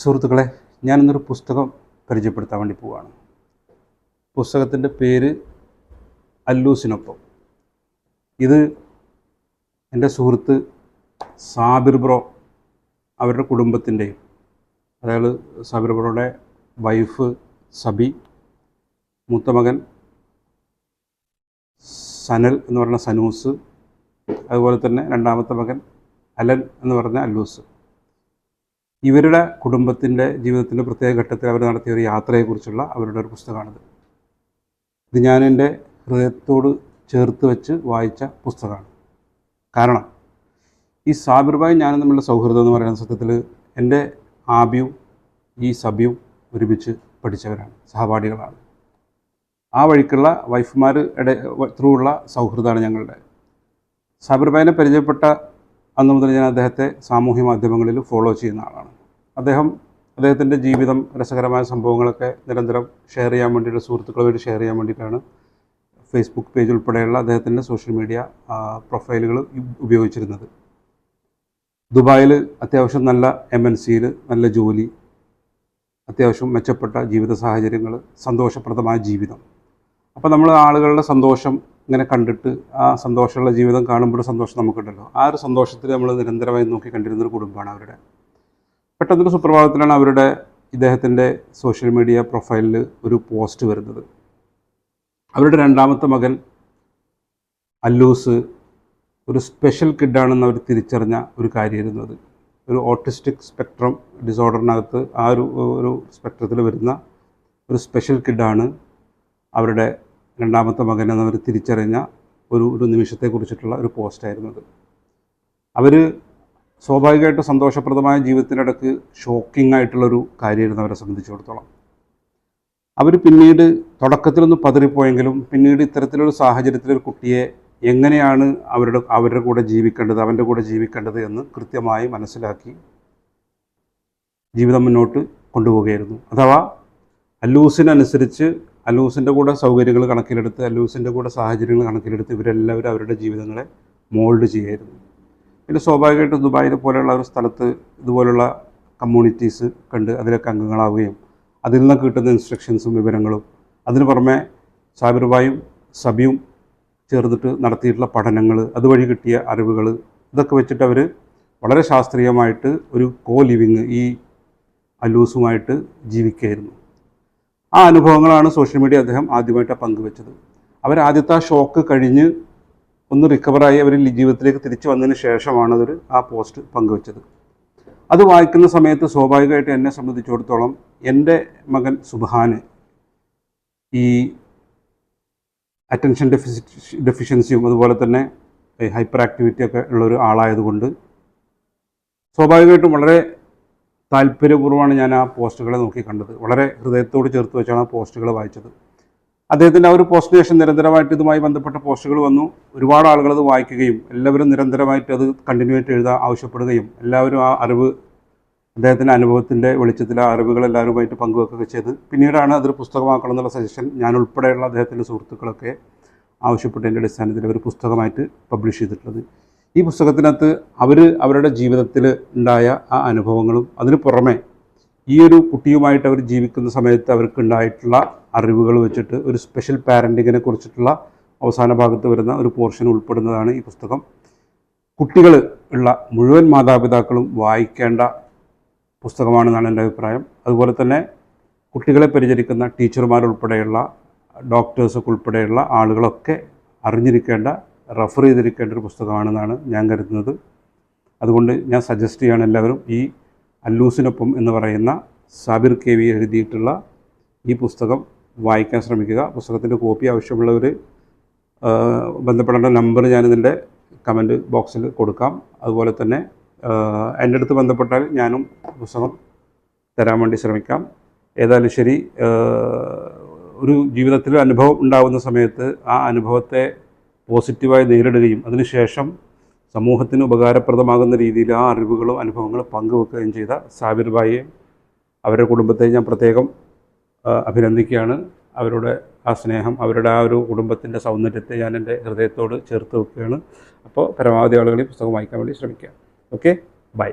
സുഹൃത്തുക്കളെ ഞാനിന്നൊരു പുസ്തകം പരിചയപ്പെടുത്താൻ വേണ്ടി പോവുകയാണ് പുസ്തകത്തിന്റെ പേര് അല്ലൂസിനൊപ്പം. ഇത് എന്റെ സുഹൃത്ത് സാബിർ ബ്രോ അവരുടെ കുടുംബത്തിന്റെയും അതായത് സാബിർ ബ്രോയുടെ വൈഫ് സബി മൂത്ത മകൻ സനൽ എന്ന് പറയുന്ന സനൂസ് അതുപോലെ തന്നെ രണ്ടാമത്തെ മകൻ അലൻ എന്ന് പറഞ്ഞ അല്ലൂസ്. ഇവരുടെ കുടുംബത്തിന്റെ ജീവിതത്തിന്റെ പ്രത്യേക ഘട്ടത്തിൽ അവർ നടത്തിയ ഒരു യാത്രയെക്കുറിച്ചുള്ള അവരുടെ ഒരു പുസ്തകമാണിത്. ഇത് ഞാൻ എന്റെ ഹൃദയത്തോട് ചേർത്ത് വെച്ച് വായിച്ച പുസ്തകമാണ്. കാരണം ഈ സാബിർബായും ഞാനും തമ്മിലുള്ള സൗഹൃദം എന്ന് പറയുന്ന സത്യത്തിൽ എന്റെ ആബിയും ഈ സബിയും ഒരുമിച്ച് പഠിച്ചവരാണ് സഹപാഠികളാണ്. ആ വഴിക്കുള്ള വൈഫുമാർ ഇട ത്രൂ ഉള്ള സൗഹൃദമാണ് ഞങ്ങളുടെ. സാബിർബായിനെ പരിചയപ്പെട്ട അന്ന് മുതൽ ഞാൻ അദ്ദേഹത്തെ സാമൂഹ്യ മാധ്യമങ്ങളിൽ ഫോളോ ചെയ്യുന്ന ആളാണ്. അദ്ദേഹം അദ്ദേഹത്തിന്റെ ജീവിതം രസകരമായ സംഭവങ്ങളൊക്കെ നിരന്തരം ഷെയർ ചെയ്യാൻ വേണ്ടിയിട്ട് സുഹൃത്തുക്കളുമായിട്ട് ഷെയർ ചെയ്യാൻ വേണ്ടിയിട്ടാണ് ഫേസ്ബുക്ക് പേജ് ഉൾപ്പെടെയുള്ള അദ്ദേഹത്തിന്റെ സോഷ്യൽ മീഡിയ പ്രൊഫൈലുകൾ ഉപയോഗിച്ചിരുന്നത്. ദുബായിൽ അത്യാവശ്യം നല്ല എം എൻ സിയിൽ നല്ല ജോലി അത്യാവശ്യം മെച്ചപ്പെട്ട ജീവിത സാഹചര്യങ്ങൾ സന്തോഷപ്രദമായ ജീവിതം. അപ്പോൾ നമ്മൾ ആളുകളുടെ സന്തോഷം ഇങ്ങനെ കണ്ടിട്ട് ആ സന്തോഷമുള്ള ജീവിതം കാണുമ്പോൾ സന്തോഷം നമുക്കുണ്ടല്ലോ. ആ ഒരു സന്തോഷത്തിൽ നമ്മൾ നിരന്തരമായി നോക്കി കണ്ടിരുന്ന ഒരു കുടുംബമാണ് അവരുടെ. പെട്ടെന്നൊരു സുപ്രഭാതത്തിലാണ് അവരുടെ ഇദ്ദേഹത്തിന്റെ സോഷ്യൽ മീഡിയ പ്രൊഫൈലിൽ ഒരു പോസ്റ്റ് വരുന്നത്. അവരുടെ രണ്ടാമത്തെ മകൻ അല്ലൂസ് ഒരു സ്പെഷ്യൽ കിഡാണെന്ന് അവർ തിരിച്ചറിഞ്ഞ ഒരു കാര്യമായിരുന്നു അത്. ഒരു ഓട്ടിസ്റ്റിക് സ്പെക്ട്രം ഡിസോർഡറിനകത്ത് ആ ഒരു ഒരു സ്പെക്ട്രത്തിൽ വരുന്ന ഒരു സ്പെഷ്യൽ കിഡാണ് അവരുടെ രണ്ടാമത്തെ മകൻ എന്നവർ തിരിച്ചറിഞ്ഞ ഒരു ഒരു നിമിഷത്തെക്കുറിച്ചിട്ടുള്ള ഒരു പോസ്റ്റായിരുന്നത് അവർ സ്വാഭാവികമായിട്ട് സന്തോഷപ്രദമായ ജീവിതത്തിനിടക്ക് ഷോക്കിംഗ് ആയിട്ടുള്ളൊരു കാര്യമായിരുന്നു അവരെ സംബന്ധിച്ചിടത്തോളം. അവർ പിന്നീട് തുടക്കത്തിലൊന്ന് പതറിപ്പോയെങ്കിലും പിന്നീട് ഇത്തരത്തിലൊരു സാഹചര്യത്തിൽ ഒരു കുട്ടിയെ എങ്ങനെയാണ് അവരുടെ അവരുടെ കൂടെ ജീവിക്കേണ്ടത് അവന്റെ കൂടെ ജീവിക്കേണ്ടത് എന്ന് കൃത്യമായി മനസ്സിലാക്കി ജീവിതം മുന്നോട്ട് കൊണ്ടുപോവുകയായിരുന്നു. അഥവാ അല്ലൂസിനനുസരിച്ച് അല്ലൂസിന്റെ കൂടെ സൗകര്യങ്ങൾ കണക്കിലെടുത്ത് അല്ലൂസിന്റെ കൂടെ സാഹചര്യങ്ങൾ കണക്കിലെടുത്ത് ഇവരെല്ലാവരും അവരുടെ ജീവിതങ്ങളെ മോൾഡ് ചെയ്യായിരുന്നു. പിന്നെ സ്വാഭാവികമായിട്ടും ദുബായിനെ പോലെയുള്ള ഒരു സ്ഥലത്ത് ഇതുപോലുള്ള കമ്മ്യൂണിറ്റീസ് കണ്ട് അതിലൊക്കെ അംഗങ്ങളാവുകയും അതിൽ നിന്ന് കിട്ടുന്ന ഇൻസ്ട്രക്ഷൻസും വിവരങ്ങളും അതിന് പുറമെ സാബിർബായും സബിയും ചേർന്നിട്ട് നടത്തിയിട്ടുള്ള പഠനങ്ങൾ അതുവഴി കിട്ടിയ അറിവുകൾ ഇതൊക്കെ വെച്ചിട്ട് അവർ വളരെ ശാസ്ത്രീയമായിട്ട് ഒരു കോ ലിവിങ് ഈ അലൂസുമായിട്ട് ജീവിക്കുകയായിരുന്നു. ആ അനുഭവങ്ങളാണ് സോഷ്യൽ മീഡിയ അദ്ദേഹം ആദ്യമായിട്ട് പങ്കുവെച്ചത്. അവർ ആദ്യത്തെ ആ ഷോക്ക് കഴിഞ്ഞ് ഒന്ന് റിക്കവറായി അവർ ജീവിതത്തിലേക്ക് തിരിച്ചു വന്നതിന് ശേഷമാണ് അവർ ആ പോസ്റ്റ് പങ്കുവെച്ചത്. അത് വായിക്കുന്ന സമയത്ത് സ്വാഭാവികമായിട്ട് എന്നെ സംബന്ധിച്ചിടത്തോളം എന്റെ മകൻ സുബാന് ഈ അറ്റൻഷൻ ഡെഫിസി ഡെഫിഷ്യൻസിയും അതുപോലെ തന്നെ ഹൈപ്പർ ആക്ടിവിറ്റി ഒക്കെ ഉള്ളൊരു ആളായതുകൊണ്ട് സ്വാഭാവികമായിട്ടും വളരെ താല്പര്യപൂർവമാണ് ഞാൻ ആ പോസ്റ്റുകളെ നോക്കി കണ്ടത്. വളരെ ഹൃദയത്തോട് ചേർത്ത് വെച്ചാണ് ആ പോസ്റ്റുകൾ വായിച്ചത്. അദ്ദേഹത്തിന്റെ ആ ഒരു പോസ്റ്റിന് ശേഷം നിരന്തരമായിട്ട് ഇതുമായി ബന്ധപ്പെട്ട പോസ്റ്റുകൾ വന്നു. ഒരുപാട് ആളുകൾ അത് വായിക്കുകയും എല്ലാവരും നിരന്തരമായിട്ട് അത് കണ്ടിന്യൂ ആയിട്ട് എഴുതാൻ ആവശ്യപ്പെടുകയും എല്ലാവരും ആ അറിവ് അദ്ദേഹത്തിന്റെ അനുഭവത്തിന്റെ വെളിച്ചത്തിൽ ആ അറിവുകൾ എല്ലാവരുമായിട്ട് പങ്കുവെക്കുകയൊക്കെ ചെയ്ത് പിന്നീടാണ് അതൊരു പുസ്തകമാക്കണം എന്നുള്ള സജഷൻ ഞാൻ ഉൾപ്പെടെയുള്ള അദ്ദേഹത്തിന്റെ സുഹൃത്തുക്കളൊക്കെ ആവശ്യപ്പെട്ടതിന്റെ അടിസ്ഥാനത്തിൽ ഒരു പുസ്തകമായിട്ട് പബ്ലിഷ് ചെയ്തിട്ടുള്ളത്. ഈ പുസ്തകത്തിനകത്ത് അവർ അവരുടെ ജീവിതത്തിൽ ഉണ്ടായ ആ അനുഭവങ്ങളും അതിന് പുറമെ ഈ ഒരു കുട്ടിയുമായിട്ട് അവർ ജീവിക്കുന്ന സമയത്ത് അവർക്ക് ഉണ്ടായിട്ടുള്ള അറിവുകൾ വെച്ചിട്ട് ഒരു സ്പെഷ്യൽ പാരന്റിങ്ങിനെ കുറിച്ചിട്ടുള്ള അവസാന ഭാഗത്ത് വരുന്ന ഒരു പോർഷൻ ഉൾപ്പെടുന്നതാണ് ഈ പുസ്തകം. കുട്ടികൾ ഉള്ള മുഴുവൻ മാതാപിതാക്കളും വായിക്കേണ്ട പുസ്തകമാണെന്നാണ് എന്റെ അഭിപ്രായം. അതുപോലെ തന്നെ കുട്ടികളെ പരിചരിക്കുന്ന ടീച്ചർമാരുൾപ്പെടെയുള്ള ഡോക്ടേഴ്സൊക്കെ ഉൾപ്പെടെയുള്ള ആളുകളൊക്കെ അറിഞ്ഞിരിക്കേണ്ട റെഫർ ചെയ്തിരിക്കേണ്ട ഒരു പുസ്തകമാണെന്നാണ് ഞാൻ കരുതുന്നത്. അതുകൊണ്ട് ഞാൻ സജസ്റ്റ് ചെയ്യാണ് എല്ലാവരും ഈ അല്ലൂസിനൊപ്പം എന്ന് പറയുന്ന സാബിർ കെ വി എഴുതിയിട്ടുള്ള ഈ പുസ്തകം വായിക്കാൻ ശ്രമിക്കുക. പുസ്തകത്തിന്റെ കോപ്പി ആവശ്യമുള്ളവർ ബന്ധപ്പെടേണ്ട നമ്പർ ഞാനിതിന്റെ കമന്റ് ബോക്സിൽ കൊടുക്കാം. അതുപോലെ തന്നെ എന്റെ അടുത്ത് ബന്ധപ്പെട്ടാൽ ഞാനും പുസ്തകം തരാൻ വേണ്ടി ശ്രമിക്കാം. ഏതായാലും ശരി ഒരു ജീവിതത്തിൽ അനുഭവം ഉണ്ടാകുന്ന സമയത്ത് ആ അനുഭവത്തെ പോസിറ്റീവായി നേരിടുകയും അതിനുശേഷം സമൂഹത്തിന് ഉപകാരപ്രദമാകുന്ന രീതിയിൽ ആ അറിവുകളും അനുഭവങ്ങളും പങ്കുവെക്കുകയും ചെയ്ത സാബിർബായിയെ അവരുടെ കുടുംബത്തെ ഞാൻ പ്രത്യേകം അഭിനന്ദിക്കുകയാണ്. അവരുടെ ആ സ്നേഹം അവരുടെ ആ ഒരു കുടുംബത്തിന്റെ സൗന്ദര്യത്തെ ഞാൻ എന്റെ ഹൃദയത്തോട് ചേർത്ത് വെക്കുകയാണ്. അപ്പോൾ പരമാവധി ആളുകൾ പുസ്തകം വായിക്കാൻ വേണ്ടി ശ്രമിക്കുക. ഓക്കെ? ബൈ.